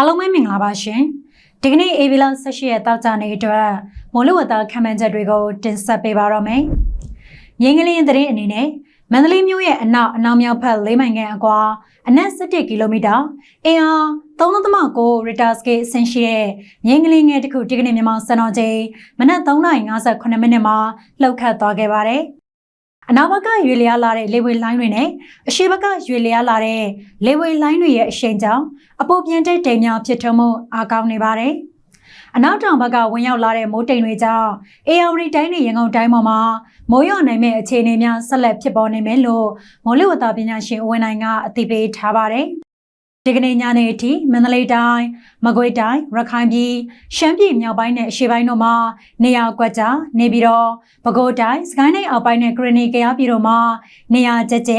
အားလုံးပဲမင်္ဂလာပါရှင်ဒီကနေ့ AB လ18ရက်တောက်ကြနေအတွက်မိုးလေဝသခန့်မှန်းချက်တွေကိုတင်ဆက်ပေးပါရမယ်ငင်းကလေးသတင်းအနေနဲ့မန္တလေးမြို့ရဲ့အနောက်အနောက်မြောက်ဘက်၄မိုင်ခန့်အကွာအနက်17ကီလိုမီတာအင်အား3.9 Richter scale အဆင့်ရှိတဲ့ငင်းကလေးငယ်တစ်ခုဒီကနေ့မြန်မာစံတော်ချိန်မနက်3:58မိနစ်မှာလှုပ်ခတ်သွားခဲ့ပါတယ် အနောက်ဘက်ကရွေလျားလာတဲ့လေဝေလိုင်းတွေနဲ့အရှေ့ဘက်ကရွေလျားလာတဲ့လေဝေလိုင်းတွေရဲ့အရှိန်ကြောင့်အပူပြင်းတဲ့တိမ်များဖြစ်ထုံမှုအားကောင်းနေပါတယ်။အနောက်တောင်ဘက်ကဝင်ရောက်လာတဲ့မိုးတိမ်တွေကြောင့်အေယာဝတီတိုင်းနဲ့ရန်ကုန်တိုင်းပေါ်မှာမိုးရွာနိုင်မဲ့အခြေအနေများဆက်လက်ဖြစ်ပေါ်နေမယ်လို့မိုးလေဝသပညာရှင်ဦးဝင်းနိုင်ကအသိပေးထားပါတယ်။ ဒီကနေ့ညနေအထိမန္တလေးတိုင်း၊မကွေးတိုင်း၊ရခိုင်ပြည်၊ရှမ်းပြည်မြောက်ပိုင်းနဲ့အရှေ့ပိုင်းတို့မှာနေရာကွက်ကြားနေပြီးတော့ပဲခူးတိုင်း၊စကိုင်းတိုင်းအောက်ပိုင်းနဲ့ကရနီကရားပြည်တို့မှာနေရာကျကျ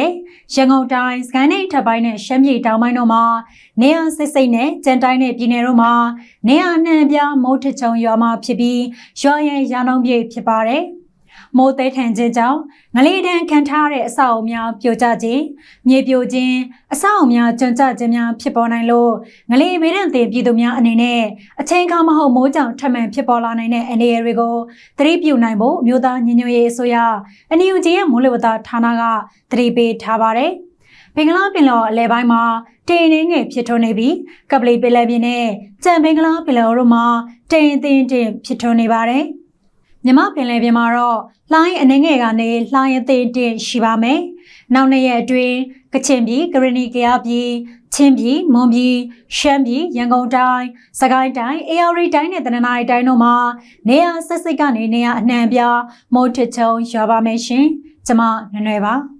ရန်ကုန်တိုင်း၊စကိုင်းတိုင်းထပ်ပိုင်းနဲ့ရှမ်းပြည်တောင်ပိုင်းတို့မှာနေရာစိတ်စိတ်နဲ့ကြံတိုင်းနဲ့ပြည်နယ်တို့မှာနေရာနှံပြမိုးထချုံရွာမှာဖြစ်ပြီးရွာရဲ့ရာနှုန်းပြည့်ဖြစ်ပါတယ်။ မိုးသေးထန်ခြင်းကြောင့်ငလေးတန်းခံထားတဲ့အဆောက်အုံများပြိုကျခြင်းမြေပြိုခြင်းအဆောက်အုံများကျွံကျခြင်းများဖြစ်ပေါ်နိုင်လို့ငလေးဘေးဒဏ်တင်ပြည်သူများအနေနဲ့အချိန်အခါမဟုတ်မိုးကြောင့်ထပ်မံဖြစ်ပေါ်လာနိုင်တဲ့အနေအရာတွေကိုသတိပြုနိုင်ဖို့မြို့သားညီညွတ်ရေးအစိုးရအန်ယူဂျီရဲ့မိုးလေဝသဌာနကသတိပေးထားပါတယ်။ပင်ကလားပင်လော်အလဲပိုင်းမှာတိမ်နေငယ်ဖြစ်ထွန်းနေပြီးကပလီပင်လယ်ပြင်နဲ့ကြံပင်ကလားပင်လော်တို့မှာတိမ်အသင်းတင်ဖြစ်ထွန်းနေပါတယ်။ မြမပင်လယ်ပြင်မှာတော့လှိုင်းအနေငယ်ကနေလှိုင်းအသေးတင်ရှိပါမယ်။နောက်နှစ်ရက်အတွင်းကချင်ပြည်ကရဏီကရပြည်ချင်းပြည်မွန်ပြည်ရှမ်းပြည်ရန်ကုန်တိုင်းစကိုင်းတိုင်းအေရရီတိုင်းနဲ့တနင်္သာရီတိုင်းတို့မှာနေရာဆက်စိတ်ကနေနေရာအနှံ့ပြားမိုးထချုံရွာပါမယ်ရှင်။ကျမနွယ်နွယ်ပါ။